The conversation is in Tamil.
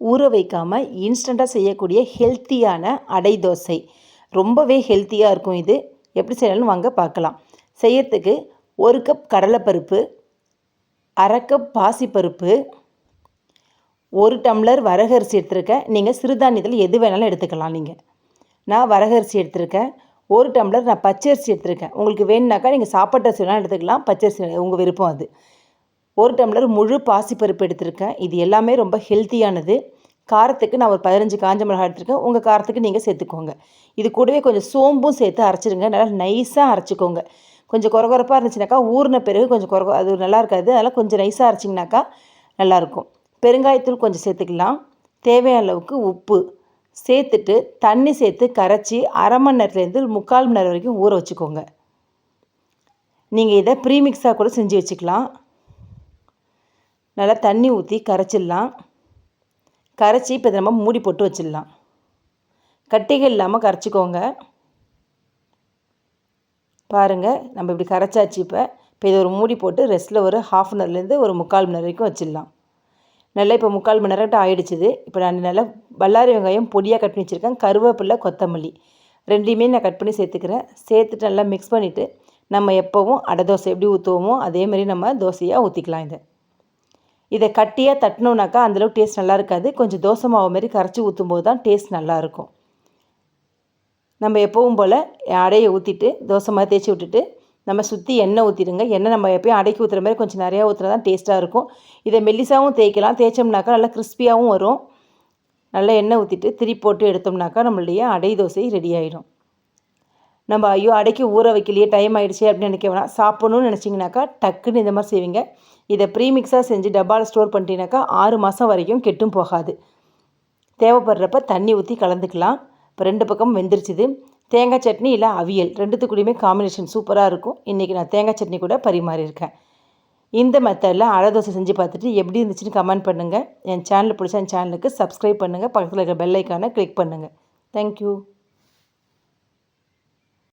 ஊற வைக்காமல் இன்ஸ்டண்ட்டாக செய்யக்கூடிய ஹெல்த்தியான அடை தோசை. ரொம்பவே ஹெல்த்தியாக இருக்கும் இது. எப்படி செய்யணும்னு வாங்க பார்க்கலாம். செய்யறதுக்கு ஒரு கப் கடலைப்பருப்பு அரை கப் பாசிப்பருப்பு ஒரு டம்ளர் வரகரிசி எடுத்திருக்கேன். நீங்கள் சிறுதானியத்தில் எது வேணாலும் எடுத்துக்கலாம் நீங்கள் நான் வரகரிசி எடுத்திருக்கேன். ஒரு டம்ளர் நான் பச்சரிசி எடுத்திருக்கேன். உங்களுக்கு வேணுனாக்கா நீங்கள் சாப்பாட்டு அரிசி வேணாலும் எடுத்துக்கலாம். பச்சரிசி உங்கள் விருப்பம் அது. ஒரு டம்ளர் முழு பாசிப்பருப்பு எடுத்திருக்கேன். இது எல்லாமே ரொம்ப ஹெல்த்தியானது. காரத்துக்கு நான் ஒரு பதினஞ்சு காஞ்ச மிளகாய் எடுத்திருக்கேன். உங்கள் காரத்துக்கு நீங்கள் சேர்த்துக்கோங்க. இது கூடவே கொஞ்சம் சோம்பும் சேர்த்து அரைச்சிருங்க. நல்லா நைஸாக அரைச்சிக்கோங்க. கொஞ்சம் குறகுறப்பாக இருந்துச்சுனாக்கா ஊறின பிறகு கொஞ்சம் குறகு அது நல்லா இருக்காது. அதனால் கொஞ்சம் நைஸாக அரைச்சிங்கனாக்கா நல்லாயிருக்கும் பெருங்காயத்தூள் கொஞ்சம் சேர்த்துக்கலாம். தேவையான அளவுக்கு உப்பு சேர்த்துட்டு தண்ணி சேர்த்து கரைச்சி அரை மணி நேரத்துலேருந்து முக்கால் மணி நேரம் வரைக்கும் ஊற வச்சுக்கோங்க. நீங்கள் இதை ப்ரீமிக்ஸாக கூட செஞ்சு வச்சுக்கலாம். நல்லா தண்ணி ஊற்றி கரைச்சிடலாம். கரைச்சி இப்போ நம்ம மூடி போட்டு வச்சிடலாம். கட்டிகள் இல்லாமல் கரைச்சிக்கோங்க. பாருங்கள் நம்ம இப்படி கரைச்சாச்சு இப்போ. இப்போ இதை ஒரு மூடி போட்டு ரெஸ்ட்டில் ஒரு ஹாஃப் அன் ஹவர்லேருந்து ஒரு முக்கால் மணி நேரம் வரைக்கும் வச்சிடலாம். நல்லா இப்போ முக்கால் மணி நேரம் ஆகிடுச்சிது இப்போ நான் நல்லா பல்லாரி வெங்காயம் பொடியாக கட் பண்ணி வச்சுருக்கேன். கருவேப்பிலை கொத்தமல்லி ரெண்டையுமே நான் கட் பண்ணி சேர்த்துக்கிறேன். சேர்த்துட்டு நல்லா மிக்ஸ் பண்ணிவிட்டு நம்ம எப்போவும் அடை தோசை எப்படி ஊற்றுவோமோ அதேமாரி நம்ம தோசையாக ஊற்றிக்கலாம் இதை. இதை கட்டியாக தட்டினோம்னாக்கா அந்தளவுக்கு டேஸ்ட் நல்லா இருக்காது. கொஞ்சம் தோசை மாவு மாரி கரைச்சி ஊற்றும் போது தான் டேஸ்ட் நல்லாயிருக்கும் நம்ம எப்பவும் போல் அடையை ஊற்றிட்டு தோசை மாதிரி தேய்ச்சி விட்டுட்டு நம்ம சுற்றி எண்ணெய் ஊற்றிடுங்க எண்ணெய் நம்ம எப்பயும் அடைக்கி ஊற்றுற மாதிரி கொஞ்சம் நிறையா ஊற்றுனா தான் டேஸ்ட்டாக இருக்கும். இதை மெல்லிசாவும் தேய்க்கலாம். தேய்ச்சோம்னாக்கா நல்லா கிறிஸ்பியாகவும் வரும். நல்லா எண்ணெய் ஊற்றிட்டு திரி போட்டு எடுத்தோம்னாக்கா நம்மளுடைய அடை தோசை ரெடி ஆகிடும் நம்ம ஐயோ அடைக்கி ஊற வைக்கலையே டைம் ஆகிடுச்சு அப்படின்னு நினைக்க வேணாம் சாப்பிட்ணுன்னு நினச்சிங்கனாக்கா டக்குன்னு இந்த மாதிரி செய்வீங்க. இதை ப்ரீமிக்ஸாக செஞ்சு டப்பாவில் ஸ்டோர் பண்ணிட்டீங்கனாக்கா ஆறு மாதம் வரைக்கும் கெட்டும் போகாது. தேவைப்படுறப்ப தண்ணி ஊற்றி கலந்துக்கலாம். இப்போ ரெண்டு பக்கம் வெந்துருச்சுது. தேங்காய் சட்னி இல்லை அவியல் ரெண்டுத்துக்குடியுமே காம்பினேஷன் சூப்பராக இருக்கும். இன்றைக்கி நான் தேங்காய் சட்னி கூட பரிமாறியிருக்கேன் இந்த மெத்தடில் அடை தோசை செஞ்சு பார்த்துட்டு எப்படி இருந்துச்சுன்னு கமெண்ட் பண்ணுங்கள் என் சேனல் பிடிச்ச என் சேனலுக்கு சப்ஸ்கிரைப் பண்ணுங்கள் பக்கத்தில் இருக்கிற பெல் ஐக்கானை கிளிக் பண்ணுங்கள் தேங்க்யூ